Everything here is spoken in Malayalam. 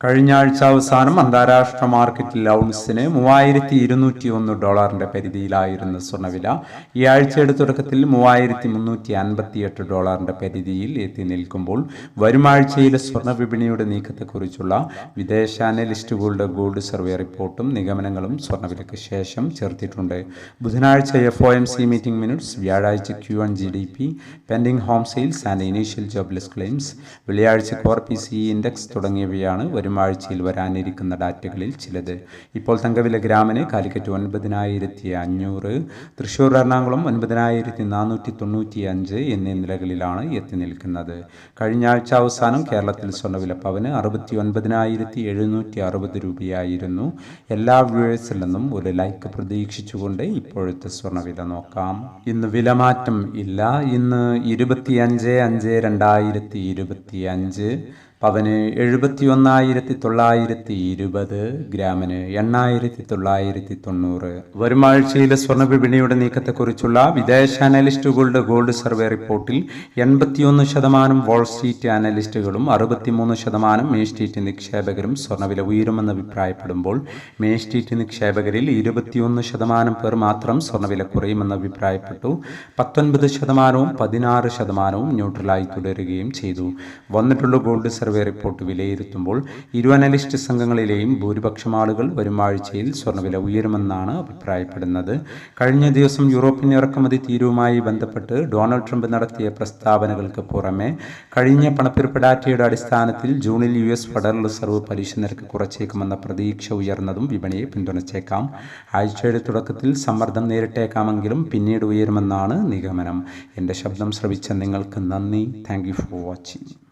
കഴിഞ്ഞ ആഴ്ച അവസാനം അന്താരാഷ്ട്ര മാർക്കറ്റിൽ ഔൺസിന് മൂവായിരത്തി ഇരുന്നൂറ്റി ഒന്ന് ഡോളറിന്റെ പരിധിയിലായിരുന്നു സ്വർണവില ഈ ആഴ്ചയുടെ തുടക്കത്തിൽ മൂവായിരത്തി മുന്നൂറ്റി അൻപത്തി എട്ട് ഡോളറിന്റെ പരിധിയിൽ എത്തി നിൽക്കുമ്പോൾ വരും ആഴ്ചയിലെ സ്വർണ വിപണിയുടെ നീക്കത്തെക്കുറിച്ചുള്ള വിദേശ അനലിസ്റ്റുകളുടെ ഗോൾഡ് സർവേ റിപ്പോർട്ടും നിഗമനങ്ങളും സ്വർണവിലയ്ക്ക് ശേഷം ചേർത്തിട്ടുണ്ട്. ബുധനാഴ്ച F O M C meeting minutes വ്യാഴാഴ്ച Q N G D P pending home sales and initial jobless claims വെള്ളിയാഴ്ച കോർ പി സി ഇൻഡെക്സ് തുടങ്ങിയവയാണ് വരും ആഴ്ചയിൽ വരാനിരിക്കുന്ന ഡാറ്റകളിൽ ചിലത്. ഇപ്പോൾ തങ്കവില ഗ്രാമിന് കാലിക്കറ്റ് ഒൻപതിനായിരത്തി അഞ്ഞൂറ് തൃശ്ശൂർ എറണാകുളം ഒൻപതിനായിരത്തി നാനൂറ്റി തൊണ്ണൂറ്റി അഞ്ച് എന്നീ നിലകളിലാണ് എത്തി നിൽക്കുന്നത്. കഴിഞ്ഞ ആഴ്ച അവസാനം കേരളത്തിൽ സ്വർണവില പവന് അറുപത്തി ഒൻപതിനായിരത്തി എഴുന്നൂറ്റി അറുപത് രൂപയായിരുന്നു. എല്ലാ വ്യൂവേഴ്സിൽ നിന്നും ഒരു ലൈക്ക് പ്രതീക്ഷിച്ചുകൊണ്ട് ഇപ്പോഴത്തെ സ്വർണവില നോക്കാം. ഇന്ന് വിലമാറ്റം ഇല്ല. ഇന്ന് ഇരുപത്തി അഞ്ച് അഞ്ച് രണ്ടായിരത്തി ഇരുപത്തി അഞ്ച് പവന് എഴുപത്തി ഒന്നായിരത്തി തൊള്ളായിരത്തി ഇരുപത് ഗ്രാമിന് എണ്ണായിരത്തി തൊള്ളായിരത്തി തൊണ്ണൂറ് വരും ആഴ്ചയിലെ സ്വർണ വിപണിയുടെ നീക്കത്തെക്കുറിച്ചുള്ള വിദേശ അനലിസ്റ്റുകളുടെ ഗോൾഡ് സർവേ റിപ്പോർട്ടിൽ എൺപത്തിയൊന്ന് ശതമാനം വോൾ സ്ട്രീറ്റ് അനലിസ്റ്റുകളും അറുപത്തിമൂന്ന് ശതമാനം മേ സ്ട്രീറ്റ് നിക്ഷേപകരും സ്വർണവില ഉയരുമെന്ന് അഭിപ്രായപ്പെടുമ്പോൾ മേ സ്ട്രീറ്റ് നിക്ഷേപകരിൽ ഇരുപത്തിയൊന്ന് ശതമാനം പേർ മാത്രം സ്വർണവില കുറയുമെന്ന് അഭിപ്രായപ്പെട്ടു. പത്തൊൻപത് ശതമാനവും പതിനാറ് ശതമാനവും ന്യൂട്രലായി തുടരുകയും ചെയ്തു. വന്നിട്ടുള്ള ഗോൾഡ് സർവേ റിപ്പോർട്ട് വിലയിരുത്തുമ്പോൾ ഇരു അനലിസ്റ്റ് സംഘങ്ങളിലെയും ഭൂരിപക്ഷം ആളുകൾ വരും ആഴ്ചയിൽ സ്വർണവില ഉയരുമെന്നാണ് അഭിപ്രായപ്പെടുന്നത്. കഴിഞ്ഞ ദിവസം യൂറോപ്യൻ ഇറക്കുമതി തീരുവുമായി ബന്ധപ്പെട്ട് ഡൊണാൾഡ് ട്രംപ് നടത്തിയ പ്രസ്താവനകൾക്ക് പുറമെ കഴിഞ്ഞ പണപ്പെരുപ്പ് ഡാറ്റയുടെ അടിസ്ഥാനത്തിൽ ജൂണിൽ യു എസ് ഫെഡറൽ റിസർവ് പലിശ നിരക്ക് കുറച്ചേക്കുമെന്ന പ്രതീക്ഷ ഉയർന്നതും വിപണിയെ പിന്തുണച്ചേക്കാം. ആഴ്ചയുടെ തുടക്കത്തിൽ സമ്മർദ്ദം നേരിട്ടേക്കാമെങ്കിലും പിന്നീട് ഉയരുമെന്നാണ് നിഗമനം. എന്റെ ശബ്ദം ശ്രവിച്ച നിങ്ങൾക്ക് നന്ദി. Thank for watching.